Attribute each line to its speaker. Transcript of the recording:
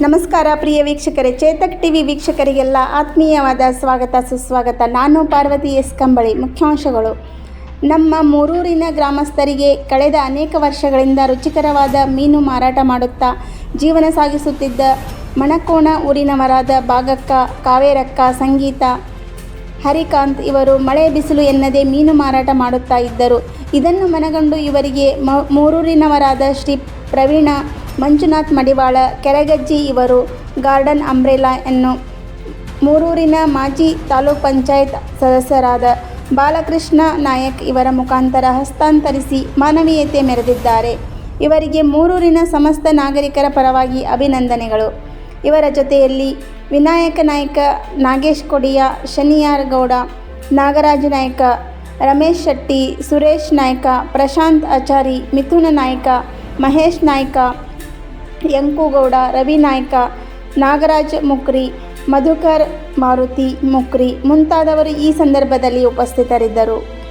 Speaker 1: ನಮಸ್ಕಾರ ಪ್ರಿಯ ವೀಕ್ಷಕರೇ. ಚೇತಕ್ ಟಿವಿ ವೀಕ್ಷಕರಿಗೆಲ್ಲ ಆತ್ಮೀಯವಾದ ಸ್ವಾಗತ, ಸುಸ್ವಾಗತ. ನಾನು ಪಾರ್ವತಿ ಎಸ್. ಕಂಬಳಿ, ಮುಖ್ಯಾಂಶಗಳು. ನಮ್ಮ ಮೂರೂರಿನ ಗ್ರಾಮಸ್ಥರಿಗೆ ಕಳೆದ ಅನೇಕ ವರ್ಷಗಳಿಂದ ರುಚಿಕರವಾದ ಮೀನು ಮಾರಾಟ ಮಾಡುತ್ತಾ ಜೀವನ ಸಾಗಿಸುತ್ತಿದ್ದ ಮಣಕೋಣ ಊರಿನವರಾದ ಭಾಗಕ್ಕ, ಕಾವೇರಕ್ಕ, ಸಂಗೀತ, ಹರಿಕಾಂತ್ ಇವರು ಮಳೆ ಬಿಸಿಲು ಎನ್ನದೆ ಮೀನು ಮಾರಾಟ ಮಾಡುತ್ತಾ ಇದ್ದರು. ಇದನ್ನು ಮನಗಂಡು ಇವರಿಗೆ ಮ, ಮೂರೂರಿನವರಾದ ಶ್ರೀ ಪ್ರವೀಣ ಮಂಜುನಾಥ್ ಮಡಿವಾಳ, ಕೆರೆಗಜ್ಜಿ ಇವರು, ಗಾರ್ಡನ್ ಅಂಬ್ರೆಲಾ ಎನ್ನು ಮೂರೂರಿನ ಮಾಜಿ ತಾಲೂಕ್ ಪಂಚಾಯತ್ ಸದಸ್ಯರಾದ ಬಾಲಕೃಷ್ಣ ನಾಯಕ್ ಇವರ ಮುಖಾಂತರ ಹಸ್ತಾಂತರಿಸಿ ಮಾನವೀಯತೆ ಮೆರೆದಿದ್ದಾರೆ. ಇವರಿಗೆ ಮೂರೂರಿನ ಸಮಸ್ತ ನಾಗರಿಕರ ಪರವಾಗಿ ಅಭಿನಂದನೆಗಳು. ಇವರ ಜೊತೆಯಲ್ಲಿ ವಿನಾಯಕ ನಾಯಕ ನಾಗೇಶ್ ಕೊಡಿಯ, ಶನಿಯಾರ್ ಗೌಡ, ನಾಗರಾಜ ನಾಯಕ, ರಮೇಶ್ ಶೆಟ್ಟಿ, ಸುರೇಶ್ ನಾಯ್ಕ, ಪ್ರಶಾಂತ್ ಆಚಾರಿ, ಮಿಥುನ ನಾಯ್ಕ, ಮಹೇಶ್ ನಾಯಕ ಯಂಕುಗೌಡ ರವಿ ನಾಯ್ಕ ನಾಗರಾಜ್ ಮುಕ್ರಿ ಮಧುಕರ್ ಮಾರುತಿ ಮುಕ್ರಿ ಮುಂತಾದವರು ಈ ಸಂದರ್ಭದಲ್ಲಿ ಉಪಸ್ಥಿತರಿದ್ದರು.